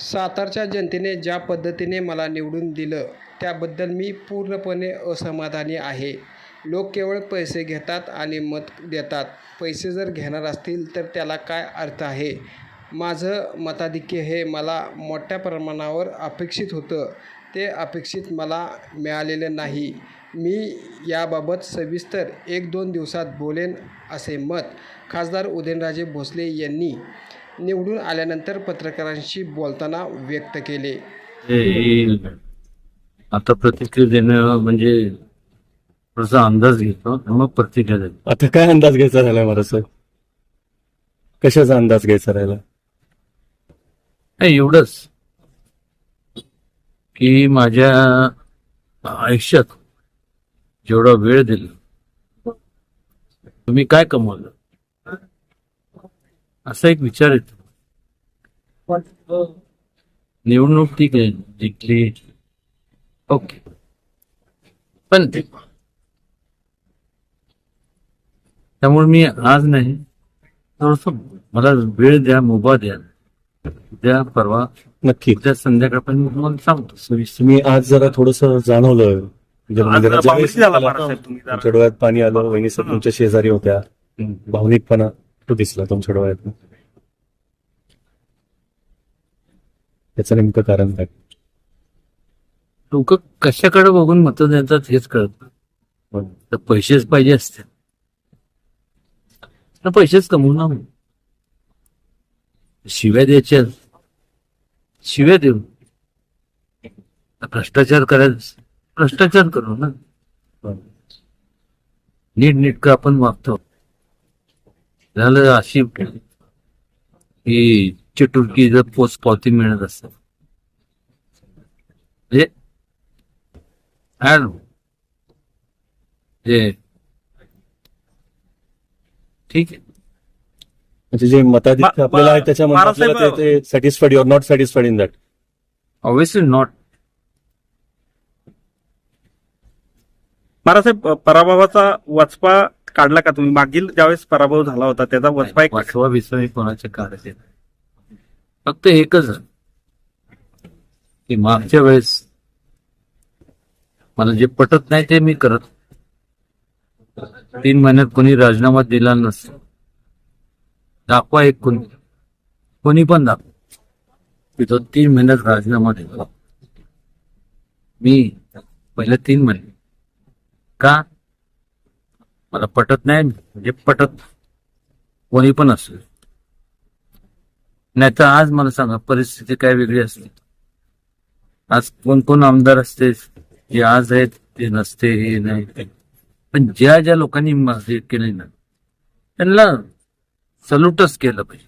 सातारच्या जनतेने ज्या पद्धतीने मला निवडून दिलं त्याबद्दल मी पूर्णपणे असमाधानी आहे. लोक केवळ पैसे घेतात आणि मत देतात. पैसे जर घेणार असतील तर त्याला काय अर्थ आहे? माझं मताधिक्य हे मला मोठ्या प्रमाणावर अपेक्षित होतं. ते अपेक्षित मला मिळालेलं नाही. मी याबाबत सविस्तर एक दोन दिवसात बोलेन असे मत खासदार उदयनराजे भोसले यांनी निवडून आल्यानंतर पत्रकारांशी बोलताना व्यक्त केले. आता प्रतिक्रिया देणं म्हणजे थोडासा अंदाज घेतो मग प्रतिक्रिया देतो. आता काय अंदाज घ्यायचा राहिला मला सर? कशाचा अंदाज घ्यायचा राहिला? नाही एवढंच की माझ्या आयुष्यात जेवढा वेळ दिला तुम्ही काय कमवलं? असा एक विचार येतो. निवडणूक ठीक आहे जिंकली. ओके. पण त्यामुळे मी आज नाही थोडस मला वेळ द्या मुभा द्या. उद्या परवा नक्की. उद्या संध्याकाळपर्यंत मी तुम्हाला सांगतो. सविस्तर मी आज जरा थोडस जाणवलं. म्हणजे. तुमच्या डोळ्यात पाणी आलं वहिनी सर तुमच्या शेजारी होत्या भावनिकपणा. तो दिसला तुमच्या डोळ्यात त्याचं नेमकं कारण काय? लोक कशाकडे बघून मत देतात हेच कळत. तर पैसेच पाहिजे असते. पैसेच कमवू ना. शिव्या द्यायच्या. शिव्या देऊ भ्रष्टाचार करायचं. भ्रष्टाचार करू ना. नीट नीटकं आपण वागतो झालं अशी ही चिटुरकी जर पोच पावती मिळत असतात म्हणजे know. जे ठीक आहे. म्हणजे जे मताधिक्य मा- आपल्याला आहे त्याच्यामध्ये आपल्याला ते satisfied your not satisfied in that obviously not महाराजसाहेब पराभवाचा वचपा काढला का तुम्ही? मागील ज्यावेळेस पराभव झाला होता त्याचा वचपा एक वाचवा बिचवा हे कोणाच्या कार्य फक्त एकच आहे की मागच्या वेळेस मला जे पटत नाही ते मी करत. तीन महिन्यात कोणी राजीनामा दिला नसतो. दाखवा एक कोणी. कोणी पण दाखवा. तिथं तीन महिन्यात राजीनामा दिला. मी पहिल्या तीन महिने का? मला पटत नाही म्हणजे पटत कोणी पण असेल. नाही तर आज मला सांगा परिस्थिती काय वेगळी असते? आज कोण कोण आमदार असते जे आज आहेत ते नसते हे नाही. पण ज्या ज्या लोकांनी हे केले ना त्यांना सल्यूटच केलं पाहिजे.